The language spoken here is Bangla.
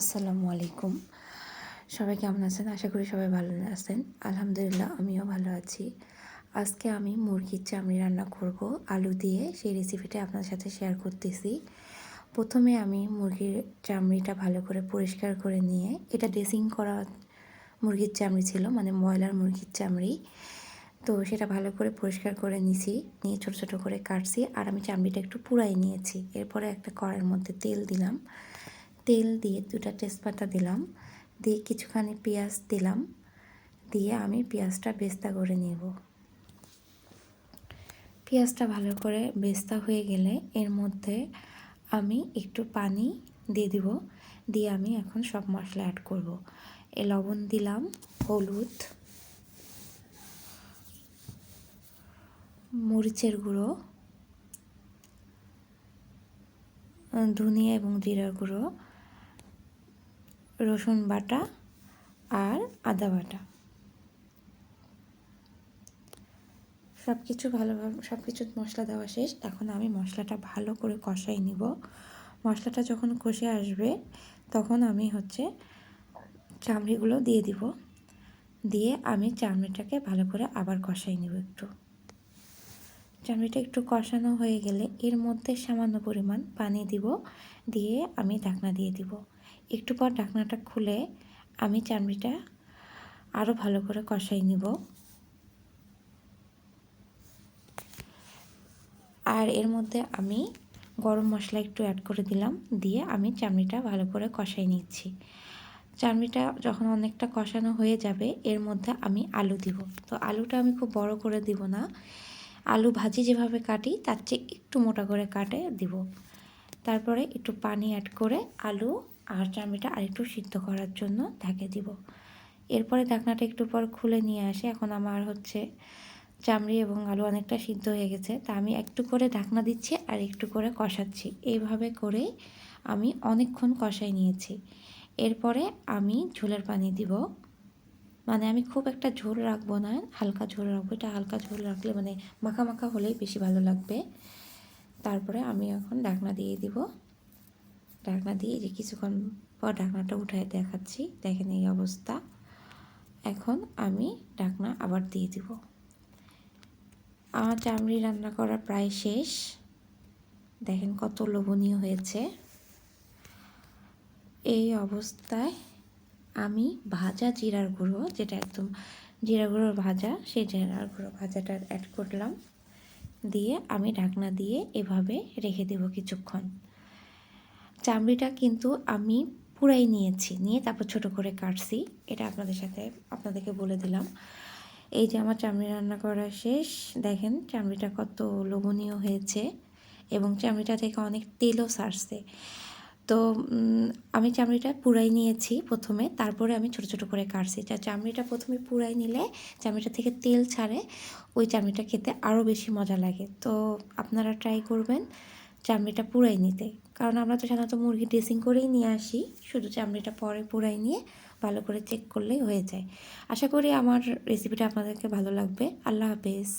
আসসালামু আলাইকুম। সবাই কেমন আছেন? আশা করি সবাই ভালো আছেন। আলহামদুলিল্লাহ, আমিও ভালো আছি। আজকে আমি মুরগির চামড়ি রান্না করব। আলু দিয়ে সেই রেসিপিটা আপনার সাথে শেয়ার করতেছি। প্রথমে আমি মুরগির চামড়িটা ভালো করে পরিষ্কার করে নিয়ে, এটা ড্রেসিং করা মুরগির চামড়ি ছিল মানে ময়লার মুরগির চামড়ি। তো সেটা ভালো করে পরিষ্কার করে নিছি, নিয়ে ছোটো ছোটো করে কাটছি। আর আমি চামড়িটা একটু পুরাই নিয়েছি। এরপরে একটা কড়াইয়ের মধ্যে তেল দিলাম। তেল দিয়ে দুটা তেজপাতা দিলাম, দিয়ে কিছুখানি পেঁয়াজ দিলাম, দিয়ে আমি পেঁয়াজটা বেস্তা করে নেব। পেঁয়াজটা ভালো করে বেস্তা হয়ে গেলে এর মধ্যে আমি একটু পানি দিয়ে দিব, দিয়ে আমি এখন সব মশলা অ্যাড করব। এ লবণ দিলাম, হলুদ, মরিচের গুঁড়ো, ধনিয়া এবং জিরার গুঁড়ো রসুন বাটা আর আদা বাটা। সব কিছু ভালোভাবে সব কিছু মশলা দেওয়া শেষ। এখন আমি মশলাটা ভালো করে কষাই নিব। মশলাটা যখন কষে আসবে, তখন আমি হচ্ছে চামড়িগুলো দিয়ে দিব। দিয়ে আমি চামড়িটাকে ভালো করে আবার কষাই নিব একটু। চামড়িটা একটু কষানো হয়ে গেলে এর মধ্যে সামান্য পরিমাণ পানি দিব। দিয়ে আমি ঢাকনা দিয়ে দিব। একটু পর ঢাকনাটা খুলে আমি চামড়িটা আরও ভালো করে কষাই নিব। আর এর মধ্যে আমি গরম মশলা একটু অ্যাড করে দিলাম, দিয়ে আমি চামড়িটা ভালো করে কষাই নিচ্ছি। চামড়িটা যখন অনেকটা কষানো হয়ে যাবে, এর মধ্যে আমি আলু দিব। তো আলুটা আমি খুব বড় করে দিব না। আলু ভাজি যেভাবে কাটি, তার চেয়ে একটু মোটা করে কাটে, দিব। তারপরে একটু পানি অ্যাড করে আলু আর চামড়িটা আরেকটু সিদ্ধ করার জন্য ঢাকে দিব। এরপরে ঢাকনাটা একটু পর খুলে নিয়ে আসে। এখন আমার হচ্ছে চামড়ি এবং আলু অনেকটা সিদ্ধ হয়ে গেছে। তা আমি একটু করে ঢাকনা দিচ্ছি আর একটু করে কষাচ্ছি। এইভাবে করে আমি অনেকক্ষণ কষাই নিয়েছি। এরপরে আমি ঝোলের পানি দিব। মানে আমি খুব একটা ঝোল রাখব না, হালকা ঝোল রাখব। এটা হালকা ঝোল রাখলে মানে মাখা মাখা হলেই বেশি ভালো লাগবে। তারপরে আমি এখন ঢাকনা দিয়ে দিব। ঢাকনা দিয়ে যে কিছুক্ষণ পর ঢাকনাটা উঠায় দেখাচ্ছি, দেখেন এই অবস্থা। এখন আমি ঢাকনা আবার দিয়ে দিব। আমার চামড়ি রান্না করা প্রায় শেষ। দেখেন কত লোভনীয় হয়েছে। এই অবস্থায় আমি ভাজা জিরার গুঁড়ো, যেটা একদম জিরা গুঁড়োর ভাজা, সেই জিরার গুঁড়ো ভাজাটা অ্যাড করলাম। দিয়ে আমি ঢাকনা দিয়ে এভাবে রেখে দেব কিছুক্ষণ। চামড়িটা কিন্তু আমি পুরাই নিয়েছি, নিয়ে তারপর ছোট করে কাটছি। এটা আপনাদের সাথে আপনাদেরকে বলে দিলাম। এই যে আমার চামড়ি রান্না করা শেষ, দেখেন চামড়িটা কত লোভনীয় হয়েছে এবং চামড়িটা থেকে অনেক তেলও সারছে। তো আমি চামড়িটা পুরাই নিয়েছি প্রথমে, তারপরে আমি ছোট ছোট করে কাটছি। যা চামড়িটা প্রথমে পুরাই নিলে চামড়িটা থেকে তেল ছাড়ে, ওই চামড়িটা খেতে আরও বেশি মজা লাগে। তো আপনারা ট্রাই করবেন। চামড়িটা পুরাই নিতে। কারণ আমরা তো সাধারণত মুরগি ড্রেসিং করেই নিয়ে আসি, শুধু চামড়িটা পরে পুরাই নিয়ে ভালো করে চেক করলেই হয়ে যায়। আশা করি আমার রেসিপিটা আপনাদেরকে ভালো লাগবে। আল্লাহ হাফেজ।